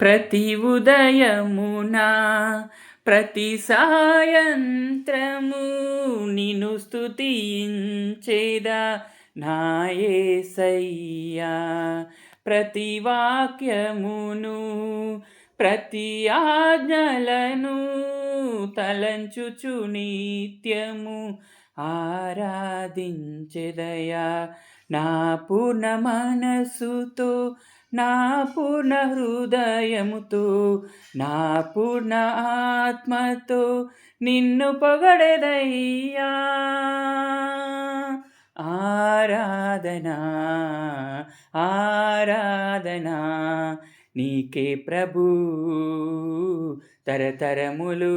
ప్రతి ఉదయమునా ప్రతి సాయంత్రము నిను స్తుతించేదా నాయసయ్యా ప్రతి వాక్యమును ప్రతి ఆజ్ఞలను తలంచుచు నిత్యము ఆరాధించెదయా. నా పూర్ణ మనసుతో నా పూర్ణ హృదయముతో నా పూర్ణ ఆత్మతో నిన్ను పొగడదయ్యా ఆరాధనా ఆరాధనా నీకే ప్రభు తరతరములు.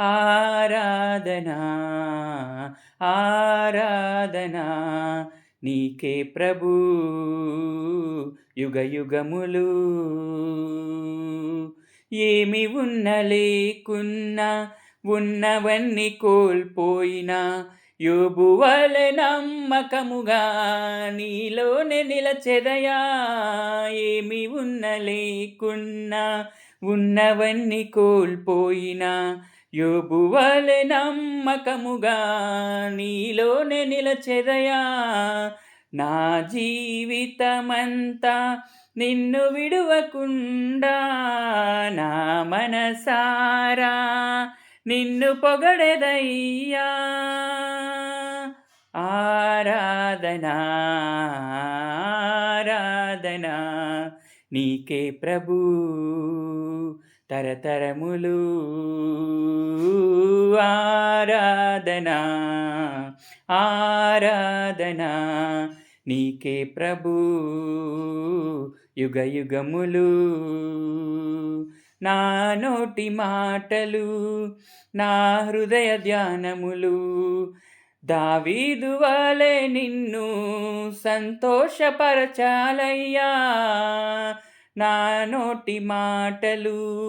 ఆరాధనా ఆరాధనా నీకే ప్రభు. యుగ యుగములు. ఏమి ఉన్న లేకున్నా ఉన్నవన్నీ కోల్పోయినా యోబువల నమ్మకముగా నీలోనే నిలచెదయా. ఏమి ఉన్న లేకున్నా ఉన్నవన్నీ కోల్పోయినా యోబువలె నమ్మకముగా నీలోనే నిలచెదయా? నా జీవితమంతా నిన్ను విడువకుండా నా మనసారా నిన్ను పొగడెదయ్యా? ఆరాధనా ఆరాధనా నీకే ప్రభూ. తరతరములు ఆరాధనా ఆరాధనా. నీకే ప్రభు యుగ యుగములు. నా నోటి మాటలు నా హృదయ ధ్యానములు. దావీదు వలె నిన్ను సంతోషపరచాలయ్యా. నా నోటి మాటలు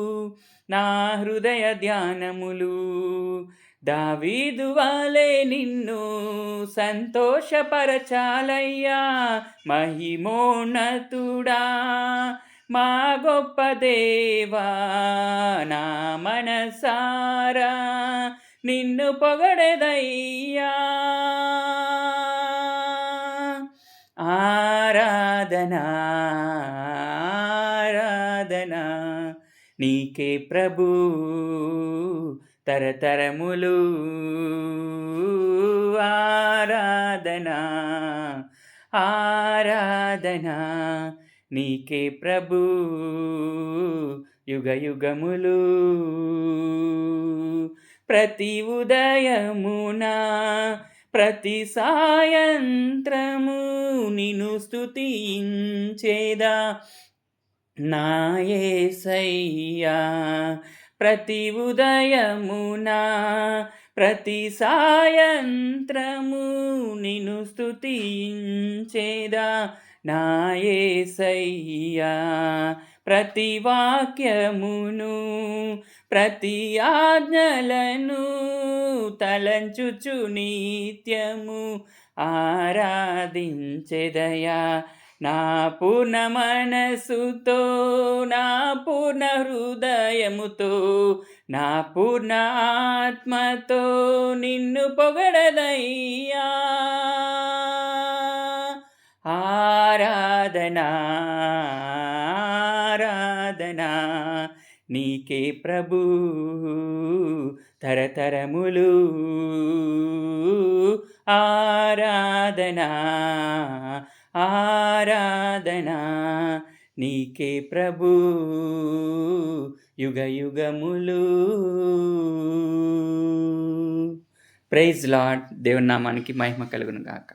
నా హృదయ ధ్యానములు. దావీదు వాలే నిన్ను సంతోషపరచాలయ్యా మహిమోన్నతుడా. మా గొప్ప దేవా నా మనసారా నిన్ను పొగడదయ్యా. ఆరాధన నీకే ప్రభు. తరతరములు. ఆరాధన. ఆరాధన. నీకే ప్రభు. యుగ యుగములు. ప్రతి ఉదయమునా ప్రతి సాయంత్రము నిను స్తుతించేదా. నాయసయ్యా ప్రతి ఉదయమునా ప్రతి సాయంత్రము నిను స్తుతించేదా? నాయసయ్యా ప్రతి వాక్యమును ప్రతి ఆజ్ఞలను తలంచుచు నిత్యము ఆరాధించెదయా? నా పూర్ణ మనసుతో నా పూర్ణ హృదయముతో నా పూర్ణ ఆత్మతో నిన్ను పొగడదయ్యా. ఆరాధనా ఆరాధనా నీకే ప్రభు తరతరములు. ఆరాధనా ఆరాధనా నీకే ప్రభు. యుగ యుగములు. ప్రైజ్ లాడ్ దేవునామానికి మహిమ కలుగును గాక